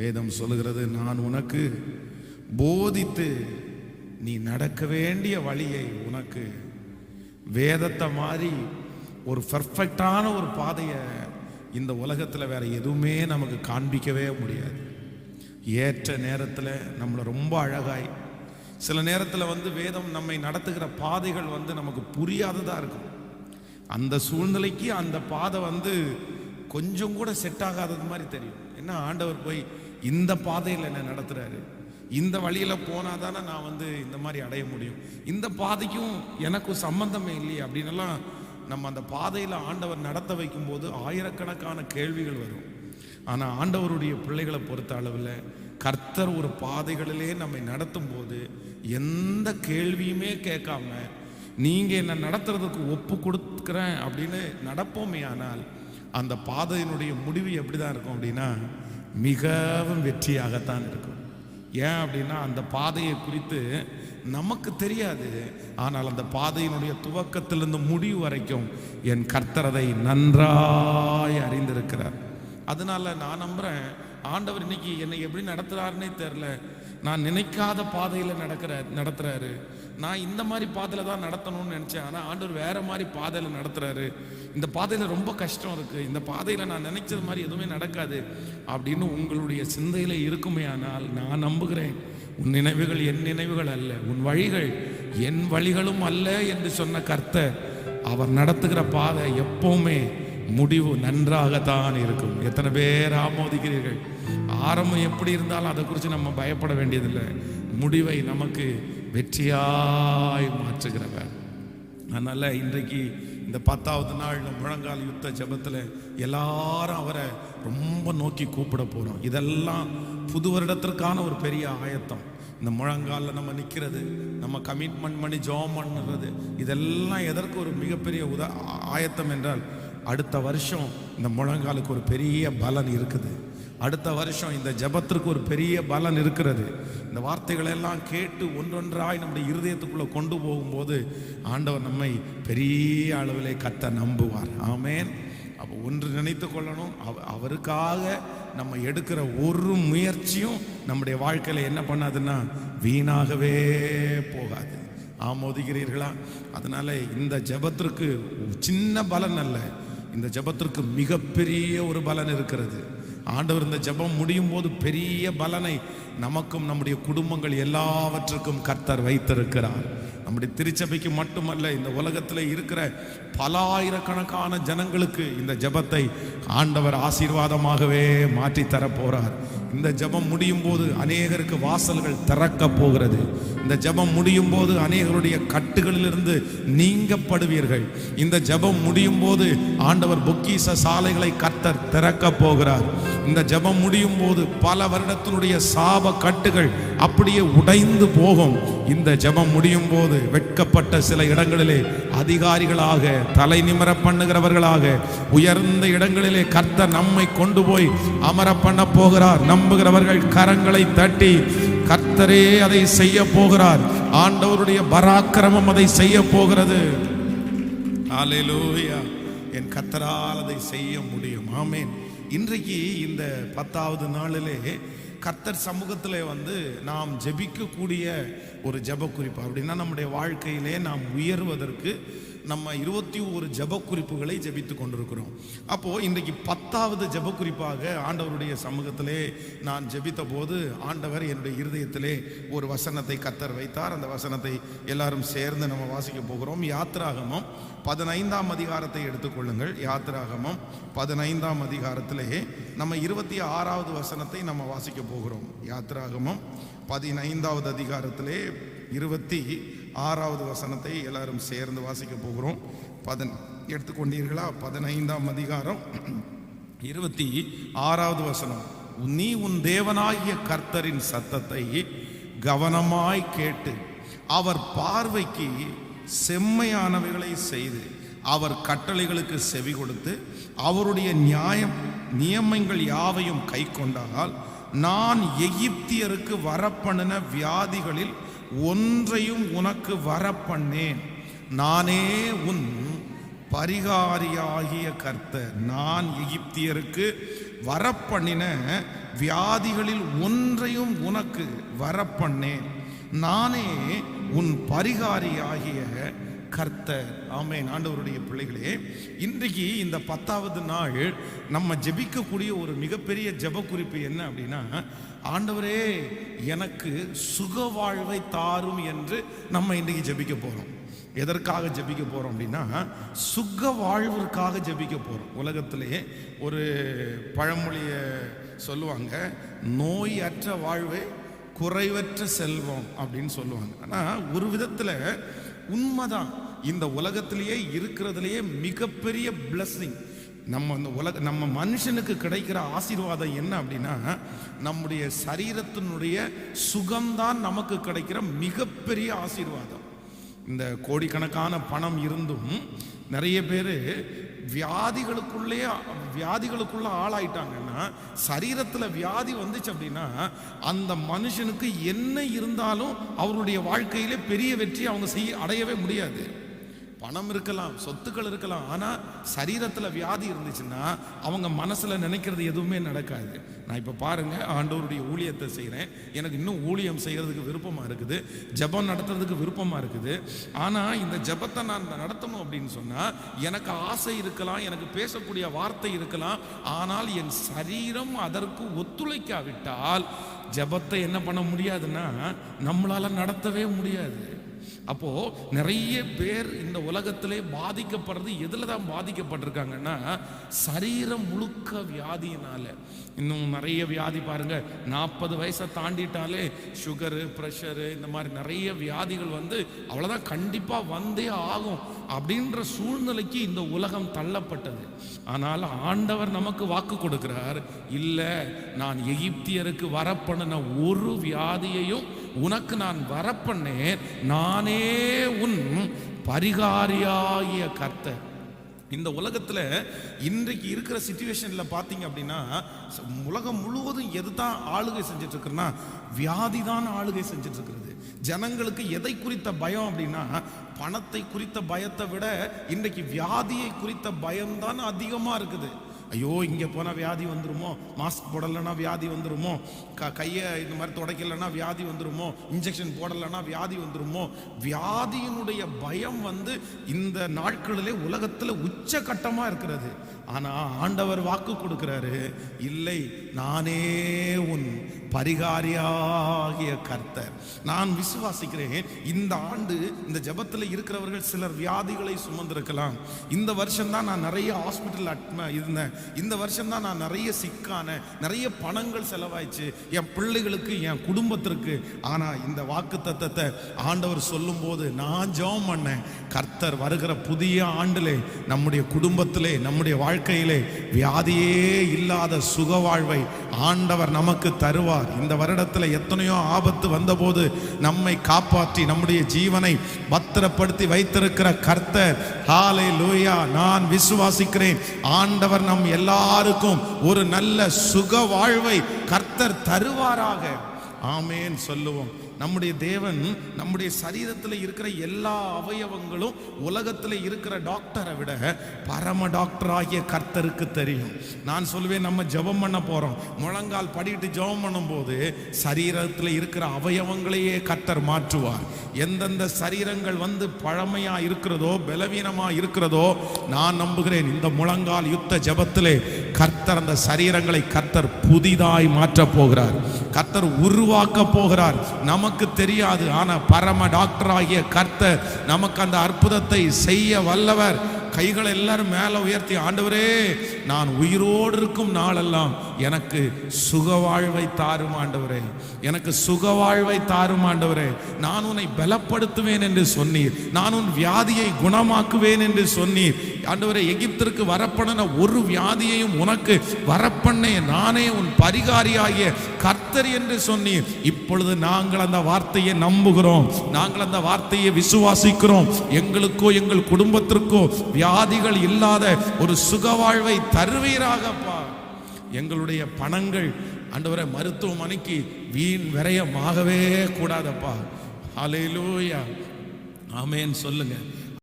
வேதம் சொல்லுகிறது நான் உனக்கு போதித்து நீ நடக்க வேண்டிய வழியை உனக்கு. வேதத்தை மாதிரி ஒரு பர்ஃபெக்டான ஒரு பாதையை இந்த உலகத்தில் வேற எதுவுமே நமக்கு காண்பிக்கவே முடியாது. ஏற்ற நேரத்தில் நம்மளை ரொம்ப அழகாய். சில நேரத்தில் வந்து வேதம் நம்மை நடத்துகிற பாதைகள் வந்து நமக்கு புரியாததாக இருக்கும். அந்த சூழ்நிலைக்கு அந்த பாதை வந்து கொஞ்சம் கூட செட் ஆகாதது மாதிரி தெரியும். என்ன ஆண்டவர் போய் இந்த பாதையில் என்னை நடத்துகிறாரு இந்த வழியில் போனால் தானே நான் வந்து இந்த மாதிரி அடைய முடியும். இந்த பாதைக்கும் எனக்கும் சம்பந்தமே இல்லையே அப்படின்லாம் நம்ம அந்த பாதையில் ஆண்டவர் நடத்த வைக்கும்போது ஆயிரக்கணக்கான கேள்விகள் வரும். ஆனால் ஆண்டவருடைய பிள்ளைகளை பொறுத்த அளவில் கர்த்தர் ஒரு பாதைகளிலே நம்மை நடத்தும் போது எந்த கேள்வியுமே கேட்காம நீங்கள் என்னை நடத்துறதுக்கு ஒப்பு கொடுக்குறேன் அப்படின்னு நடப்போமே ஆனால் அந்த பாதையினுடைய முடிவு எப்படி தான் இருக்கும் அப்படின்னா மிகவும் வெற்றியாகத்தான் இருக்கும். ஏன் அப்படின்னா அந்த பாதையை குறித்து நமக்கு தெரியாது. ஆனால் அந்த பாதையினுடைய துவக்கத்திலிருந்து முடிவு வரைக்கும் என் கர்த்தரதை நன்றாய் அறிந்திருக்கிறார். அதனால நான் நம்புறேன் ஆண்டவர் இன்னைக்கு என்னை எப்படி நடத்துறாருன்னே தெரில நான் நினைக்காத பாதையில் நடக்கிற நடத்துறாரு. நான் இந்த மாதிரி பாதையில் தான் நடத்தணும்னு நினச்சேன். ஆனால் ஆண்டவர் வேறு மாதிரி பாதையில் நடத்துகிறாரு இந்த பாதையில் ரொம்ப கஷ்டம் இருக்குது இந்த பாதையில் நான் நினைச்சது மாதிரி எதுவுமே நடக்காது அப்படின்னு உங்களுடைய சிந்தையில் இருக்குமே ஆனால் நான் நம்புகிறேன். உன் நினைவுகள் என் நினைவுகள் அல்ல. உன் வழிகள் என் வழிகளும் அல்ல என்று சொன்ன கர்த்தர் அவர் நடத்துகிற பாதை எப்பவுமே முடிவு நன்றாகத்தான் இருக்கும். எத்தனை பேர் ஆமோதிக்கிறீர்கள்? ஆரம்பம் எப்படி இருந்தாலும் அதை குறித்து நம்ம பயப்பட வேண்டியதில்லை. முடிவை நமக்கு வெற்றியாய் மாற்றுகிறவர். அதனால் இன்றைக்கு இந்த பத்தாவது நாள் முழங்கால் யுத்த ஜெபத்தில் எல்லாரும் அவரை ரொம்ப நோக்கி கூப்பிட போகிறோம் இதெல்லாம் புது வருடத்திற்கான ஒரு பெரிய ஆயத்தம். இந்த முழங்காலில் நம்ம நிற்கிறது நம்ம கமிட்மெண்ட் பண்ணி ஜோம் பண்ணுறது இதெல்லாம் எதற்கு ஒரு மிகப்பெரிய உத ஆயத்தம் என்றால் அடுத்த வருஷம் இந்த முழங்காலுக்கு ஒரு பெரிய பலன் இருக்குது. அடுத்த வருஷம் இந்த ஜெபத்திற்கு ஒரு பெரிய பலன் இருக்கிறது. இந்த வார்த்தைகளை எல்லாம் கேட்டு ஒன்றொன்றாய் நம்முடைய இருதயத்துக்குள்ளே கொண்டு போகும்போது ஆண்டவர் நம்மை பெரிய அளவிலே கத்த நம்புவார். ஆமேன். அப்போ ஒன்று நினைத்து கொள்ளணும். அவ- அவருக்காக நம்ம எடுக்கிற ஒரு முயற்சியும் நம்முடைய வாழ்க்கையில் என்ன பண்ணாதுன்னா வீணாகவே போகாது. ஆமோதுகிறீர்களா அதனால் இந்த ஜெபத்திற்கு சின்ன பலன் அல்ல. இந்த ஜெபத்திற்கு மிகப்பெரிய ஒரு பலன் இருக்கிறது. ஆண்டவர் இந்த ஜெபம் முடியும் போது பெரிய பலனை நமக்கும் நம்முடைய குடும்பங்கள் எல்லாவற்றுக்கும் கர்த்தர் வைத்திருக்கிறார். நம்முடைய திருச்சபைக்கு மட்டுமல்ல இந்த உலகத்தில் இருக்கிற பல ஆயிரக்கணக்கான ஜனங்களுக்கு இந்த ஜெபத்தை ஆண்டவர் ஆசீர்வாதமாகவே மாற்றி தரப் போறார் இந்த ஜெபம் முடியும் போது அநேகருக்கு வாசல்கள் திறக்க போகிறது. இந்த ஜெபம் முடியும் போது அநேகருடைய கட்டுகளிலிருந்து நீங்கப்படுவீர்கள். இந்த ஜெபம் முடியும் போது ஆண்டவர் பொக்கீச சாலைகளை கர்த்தர் திறக்க போகிறார். இந்த ஜெபம் முடியும் போது பல வருடத்தினுடைய சாப கட்டுகள் அப்படியே உடைந்து போகும். இந்த ஜெபம் முடியும் போது வெட்கப்பட்ட சில இடங்களிலே அதிகாரிகளாக தலை நிமர பண்ணுகிறவர்களாக உயர்ந்த இடங்களிலே கர்த்தர் நம்மை கொண்டு போய் அமர பண்ண போகிறார். நம்புகிறவர்கள் கரங்களை தட்டி கர்த்தரே அதை செய்ய போகிறார். ஆண்டவருடைய பராக்கிரமம் அதை செய்ய போகிறது. Hallelujah. என் கத்தரால் அதை செய்ய முடியும். ஆமேன். இன்றைக்கு இந்த பத்தாவது நாளிலே கர்த்தர் சமூகத்தில் வந்து நாம் ஜெபிக்கக்கூடிய ஒரு ஜெப குறிப்பு அப்படின்னா நம்முடைய வாழ்க்கையிலே நாம் உயர்வதற்கு நம்ம இருபத்தி ஒரு ஜபக்குறிப்புகளை குறிப்புகளை ஜெபித்து கொண்டிருக்கிறோம். அப்போ இன்றைக்கு பத்தாவது ஜெப குறிப்பாக ஆண்டவருடைய சமூகத்திலே நான் ஜபித்த போது ஆண்டவர் என்னுடைய இருதயத்திலே ஒரு வசனத்தை கத்தர் வைத்தார். அந்த வசனத்தை எல்லாரும் சேர்ந்து நம்ம வாசிக்க போகிறோம். யாத்ராகமம் பதினைந்தாம் அதிகாரத்தை எடுத்துக்கொள்ளுங்கள் யாத்ராகமம் பதினைந்தாம் அதிகாரத்திலே நம்ம இருபத்தி ஆறாவது வசனத்தை நம்ம வாசிக்க போகிறோம். யாத்ராகமம் பதினைந்தாவது அதிகாரத்திலே இருபத்தி ஆறாவது வசனத்தை எல்லாரும் சேர்ந்து வாசிக்க போகிறோம். பதன் எடுத்துக்கொண்டீர்களா? பதினைந்தாம் அதிகாரம். இருபத்தி ஆறாவது வசனம். நீ உன் தேவனாகிய கர்த்தரின் சத்தத்தை கவனமாய் கேட்டு அவர் பார்வைக்கு செம்மையானவைகளை செய்து அவர் கட்டளைகளுக்கு செவி கொடுத்து அவருடைய நியாயம் நியமங்கள் யாவையும் கை கொண்டால் நான் எகிப்தியருக்கு வரப்பண்ணின வியாதிகளில் ஒன்றையும் உனக்கு வரப்பண்ணேன். நானே உன் பரிகாரியாகிய கர்த்தர். நான் எகிப்தியருக்கு வரப்பண்ணின வியாதிகளில் ஒன்றையும் உனக்கு வரப்பண்ணேன். நானே உன் பரிகாரியாகிய கர்த்தர் ஆமென். ஆண்டவருடைய பிள்ளைகளே இன்றைக்கு இந்த பத்தாவது நாள் நம்ம ஜெபிக்கக்கூடிய ஒரு மிகப்பெரிய ஜெப குறிப்பு என்ன அப்படின்னா ஆண்டவரே எனக்கு சுக வாழ்வை தாரும் என்று நம்ம இன்றைக்கு ஜெபிக்க போகிறோம் எதற்காக ஜெபிக்க போகிறோம் அப்படின்னா சுக வாழ்விற்காக ஜபிக்க போகிறோம் உலகத்திலே ஒரு பழமொழியை சொல்லுவாங்க நோய் அற்ற வாழ்வே குறைவற்ற செல்வம் அப்படின்னு சொல்லுவாங்க. ஆனால் ஒரு விதத்தில் உண்மைதான். இந்த உலகத்திலேயே இருக்கிறதுலையே மிகப்பெரிய பிளஸ்ஸிங் நம்ம அந்த உலக நம்ம மனுஷனுக்கு கிடைக்கிற ஆசீர்வாதம் என்ன அப்படின்னா நம்முடைய சரீரத்தினுடைய சுகம்தான் நமக்கு கிடைக்கிற மிகப்பெரிய ஆசீர்வாதம். இந்த கோடிக்கணக்கான பணம் இருந்தும் நிறைய பேர் வியாதிகளுக்குள்ளே வியாதிகளுக்குள்ள ஆளாயிட்டாங்கன்னா சரீரத்தில் வியாதி வந்துச்சு அப்படின்னா அந்த மனுஷனுக்கு என்ன இருந்தாலும் அவருடைய வாழ்க்கையிலே பெரிய வெற்றி அவங்க செய்ய அடையவே முடியாது. பணம் இருக்கலாம் சொத்துக்கள் இருக்கலாம் ஆனால் சரீரத்தில் வியாதி இருந்துச்சுன்னா அவங்க மனசில் நினைக்கிறது எதுவுமே நடக்காது. நான் இப்போ பாருங்கள் ஆண்டவருடைய ஊழியத்தை செய்கிறேன் எனக்கு இன்னும் ஊழியம் செய்கிறதுக்கு விருப்பமாக இருக்குது. ஜெபம் நடத்துறதுக்கு விருப்பமாக இருக்குது. ஆனால் இந்த ஜெபத்தை நான் நடத்தணும் அப்படின்னு சொன்னால் எனக்கு ஆசை இருக்கலாம் எனக்கு பேசக்கூடிய வார்த்தை இருக்கலாம். ஆனால் என் சரீரம் அதற்கு ஒத்துழைக்காவிட்டால் ஜெபத்தை என்ன பண்ண முடியாதுன்னா நம்மளால் நடத்தவே முடியாது. அப்போ நிறைய பேர் இந்த உலகத்திலே பாதிக்கப்படுறது எதில் தான் பாதிக்கப்பட்டிருக்காங்கன்னா சரீரம் முழுக்க வியாதியினால. இன்னும் நிறைய வியாதி பாருங்க நாற்பது வயசை தாண்டிட்டாலே சுகரு ப்ரெஷரு இந்த மாதிரி நிறைய வியாதிகள் வந்து அவ்வளோதான் கண்டிப்பாக வந்தே ஆகும் அப்படின்ற சூழ்நிலைக்கு இந்த உலகம் தள்ளப்பட்டது. ஆனால் ஆண்டவர் நமக்கு வாக்கு கொடுக்கிறார் இல்லை நான் எகிப்தியருக்கு வரப்பண்ணின ஒரு வியாதியையும் உனக்கு நான் வரப்பண்ணேன் நானே உன் பரிகாரியாகிய கர்த்தர். இந்த உலகத்தில் இன்றைக்கு இருக்கிற சுச்சுவேஷனில் பார்த்தீங்க அப்படின்னா உலகம் முழுவதும் எது தான் ஆளுகை செஞ்சிட்ருக்குன்னா வியாதி தான் ஆளுகை செஞ்சிட்டுருக்குறது ஜனங்களுக்கு எதை குறித்த பயம் அப்படின்னா பணத்தை குறித்த பயத்தை விட இன்றைக்கு வியாதியை குறித்த பயம்தான் அதிகமாக இருக்குது. ஐயோ இங்கே போனால் வியாதி வந்துருமோ? மாஸ்க் போடலைன்னா வியாதி வந்துருமோ? க கையை இந்த மாதிரி துடைக்கலைன்னா வியாதி வந்துருமோ? இன்ஜெக்ஷன் போடலைன்னா வியாதி வந்துருமோ? வியாதியினுடைய பயம் வந்து இந்த நாட்களிலே உலகத்தில் உச்சகட்டமாக இருக்கிறது. ஆனால் ஆண்டவர் வாக்கு கொடுக்கிறாரு இல்லை நானே உன் பரிகாரியாகிய கர்த்தர். நான் விசுவாசிக்கிறேன் இந்த ஆண்டு இந்த ஜெபத்தில் இருக்கிறவர்கள் சிலர் வியாதிகளை சுமந்திருக்கலாம். இந்த வருஷம்தான் நான் நிறைய ஹாஸ்பிட்டல் அட்ம இருந்தேன். இந்த வருஷம் தான் நான் நிறைய சிக்கான நிறைய பணங்கள் செலவாயிச்சு என் பிள்ளைகளுக்கு என் குடும்பத்திற்கு. ஆனால் இந்த வாக்கு தத்தத்தை ஆண்டவர் சொல்லும்போது நான் ஜெபம் பண்ணேன். கர்த்தர் வருகிற புதிய ஆண்டிலே நம்முடைய குடும்பத்திலே நம்முடைய வாழ்க்கையிலே வியாதியே இல்லாத சுக வாழ்வை ஆண்டவர் நமக்கு தருவார். இந்த வருடத்தில் எத்தனையோ ஆபத்து வந்தபோது நம்மை காப்பாற்றி நம்முடைய ஜீவனை பத்திரப்படுத்தி வைத்திருக்கிற கர்த்தர். ஹாலே லூயா நான் விசுவாசிக்கிறேன். ஆண்டவர் நம் எல்லாருக்கும் ஒரு நல்ல சுக வாழ்வை கர்த்தர் தருவாராக. ஆமேன் சொல்லுவோம். நம்முடைய தேவன் நம்முடைய சரீரத்தில் இருக்கிற எல்லா அவயவங்களும் உலகத்தில் இருக்கிற டாக்டரை விட பரம டாக்டர் ஆகிய கர்த்தருக்கு தெரியும். நான் சொல்லுவேன் நம்ம ஜெபம் பண்ண போறோம். முழங்கால் படிட்டு ஜெபம் பண்ணும்போது சரீரத்தில் இருக்கிற அவயவங்களையே கர்த்தர் மாற்றுவார். எந்தெந்த சரீரங்கள் வந்து பழமையா இருக்கிறதோ பலவீனமா இருக்கிறதோ நான் நம்புகிறேன் இந்த முழங்கால் யுத்த ஜபத்திலே கர்த்தர் அந்த சரீரங்களை கர்த்தர் புதிதாய் மாற்றப் போகிறார். கர்த்தர் உருவாக்க போகிறார். நமக்கு தெரியாது. ஆனால் பரம டாக்டர் ஆகிய கர்த்தர் நமக்கு அந்த அற்புதத்தை செய்ய வல்லவர். கைகளை எல்லாரும் மேலே உயர்த்தி ஆண்டவரே நான் உயிரோடு இருக்கும் நாளெல்லாம் எனக்கு சுகவாழ்வை தாரும் ஆண்டவரே. எனக்கு சுகவாழ்வை தாரும் ஆண்டவரே. நான் உன்னை பலப்படுத்துவேன் என்று சொன்னீர். நான் உன் வியாதியை குணமாக்குவேன் என்று சொன்னீர். ஆண்டவரே எகிப்திற்கு வரப்பண்ணன ஒரு வியாதியையும் உனக்கு வரப்பண்ணே நானே உன் பரிகாரியாகிய கர்த்தர் என்று சொன்னீர் இப்பொழுது நாங்கள் அந்த வார்த்தையை நம்புகிறோம். நாங்கள் அந்த வார்த்தையை விசுவாசிக்கிறோம். எங்களுக்கோ எங்கள் குடும்பத்திற்கோ வியாதிகள் இல்லாத ஒரு சுகவாழ்வை தருவீராகப்பா. எங்களுடைய பணங்கள் அண்டவரை மருத்துவமனைக்கு வீண் விரயமாகவே கூடாதப்பா. ஹalleluya. ஆமேன்னு சொல்லுங்க.